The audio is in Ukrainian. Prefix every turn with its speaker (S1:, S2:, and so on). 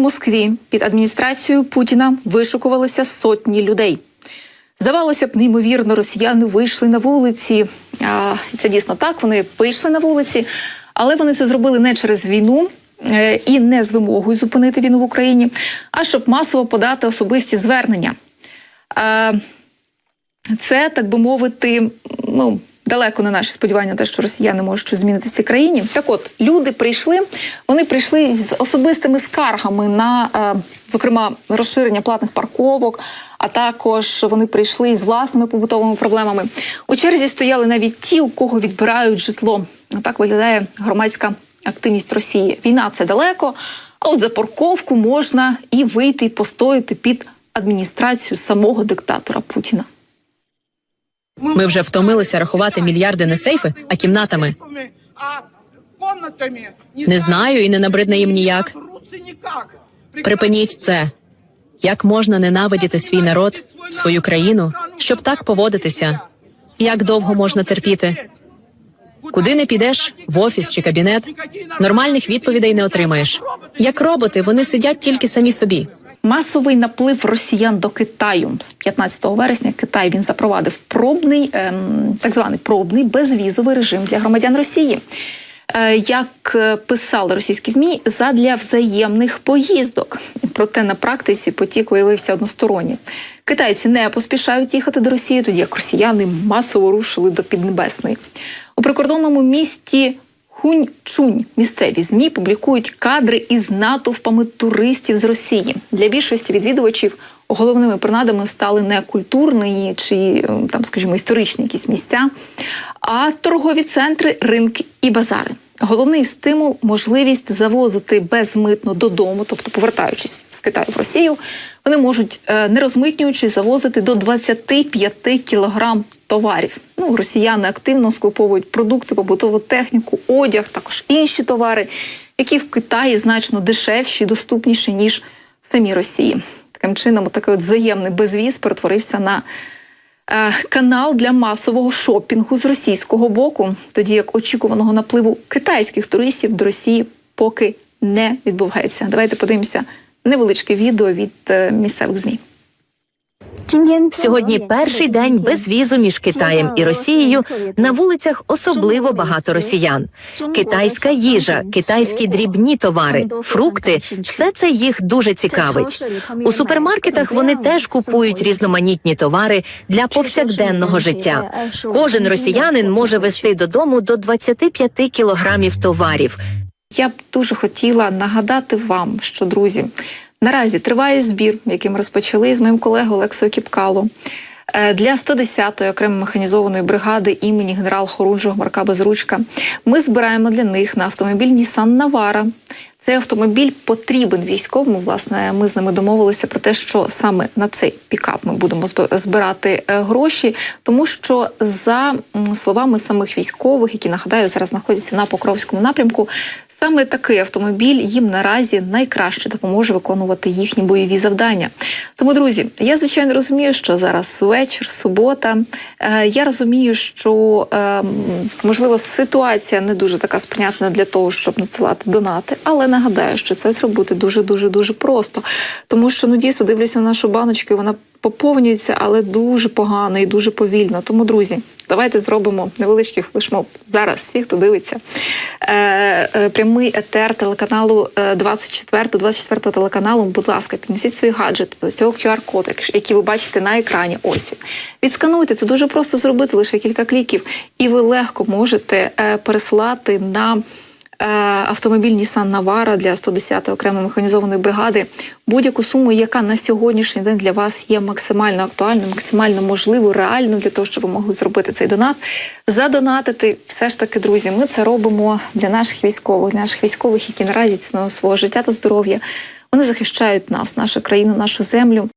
S1: Москві під адміністрацією Путіна вишукувалися сотні людей. Здавалося б, неймовірно, росіяни вийшли на вулиці. А, це дійсно так. Вони вийшли на вулиці, але вони це зробили не через війну е, і не з вимогою зупинити війну в Україні, а щоб масово подати особисті звернення. Це, так би мовити, ну. Далеко не наші сподівання, те, що росіяни можуть щось змінити в цій країні. Так, от люди прийшли. Вони прийшли з особистими скаргами на, е, зокрема, розширення платних парковок. А також вони прийшли з власними побутовими проблемами. У черзі стояли навіть ті, у кого відбирають житло. Так виглядає громадська активність Росії. Війна це далеко. А от за парковку можна і вийти, і постояти під адміністрацію самого диктатора Путіна.
S2: Ми вже втомилися рахувати мільярди не сейфи, а кімнатами. Не знаю і не набридне їм ніяк. Припиніть це. Як можна ненавидіти свій народ, свою країну, щоб так поводитися? Як довго можна терпіти? Куди не підеш, в офіс чи кабінет, нормальних відповідей не отримаєш. Як роботи, вони сидять тільки самі собі.
S1: Масовий наплив росіян до Китаю з 15 вересня. Китай він запровадив пробний, ем, так званий пробний безвізовий режим для громадян Росії. Е, Як е, писали російські змі, задля взаємних поїздок. Проте на практиці потік виявився односторонній. Китайці не поспішають їхати до Росії, тоді як росіяни масово рушили до Піднебесної. У прикордонному місті Хуньчунь місцеві змі публікують кадри із натовпами туристів з Росії. Для більшості відвідувачів головними принадами стали не культурні чи е, там, скажімо, історичні якісь місця, а торгові центри, ринки і базари. Головний стимул можливість завозити безмитно додому, тобто повертаючись з Китаю в Росію, вони можуть е, не розмитнюючись завозити до 25 кілограм товарів. Ну, росіяни активно скуповують продукти, побутову техніку, одяг, також інші товари, які в Китаї значно дешевші, і доступніші ніж в самій Росії. Таким чином, такий от взаємний безвіз перетворився на канал для масового шопінгу з російського боку, тоді як очікуваного напливу китайських туристів до Росії поки не відбувається. Давайте подивимося невеличке відео від е, місцевих змі.
S3: Сьогодні перший день без візу між Китаєм і Росією. На вулицях особливо багато росіян. Китайська їжа, китайські дрібні товари, фрукти все це їх дуже цікавить. У супермаркетах вони теж купують різноманітні товари для повсякденного життя. Кожен росіянин може вести додому до 25 кілограмів товарів.
S1: Я б дуже хотіла нагадати вам, що друзі, наразі триває збір, яким розпочали з моїм колегою Олексою Кіпкало. е, Для 110-ї окремо механізованої бригади імені генерал Хорунжого Марка Безручка ми збираємо для них на автомобіль Nissan Navara. Цей автомобіль потрібен військовому. Власне, ми з ними домовилися про те, що саме на цей пікап ми будемо збирати е, гроші, тому що за словами самих військових, які нагадаю зараз знаходяться на Покровському напрямку, саме такий автомобіль їм наразі найкраще допоможе виконувати їхні бойові завдання. Тому, друзі, я звичайно розумію, що зараз вечір, субота. Е, Я розумію, що ем, можливо ситуація не дуже така сприйнятна для того, щоб надсилати донати, але нагадаю, що це зробити дуже дуже дуже просто, тому що ну дійсно дивлюся на нашу баночку, і вона поповнюється, але дуже погано і дуже повільно. Тому, друзі, давайте зробимо невеличкий флешмоб зараз. Всі, хто дивиться е, е, прямий етер телеканалу е, 24 24 телеканалу. Будь ласка, піднесіть свої гаджети до цього QR-код, який- ви бачите на екрані. Ось він. Відскануйте. Це дуже просто зробити лише кілька кліків, і ви легко можете е, переслати на. Е, Автомобіль Nissan Navara для 110-ї окремої механізованої бригади будь-яку суму, яка на сьогоднішній день для вас є максимально актуальною, максимально можливою, реальною для того, щоб ви могли зробити цей донат. Задонатити, все ж таки, друзі, ми це робимо для наших військових, для наших військових, які наразі ціною свого життя та здоров'я. Вони захищають нас, нашу країну, нашу землю.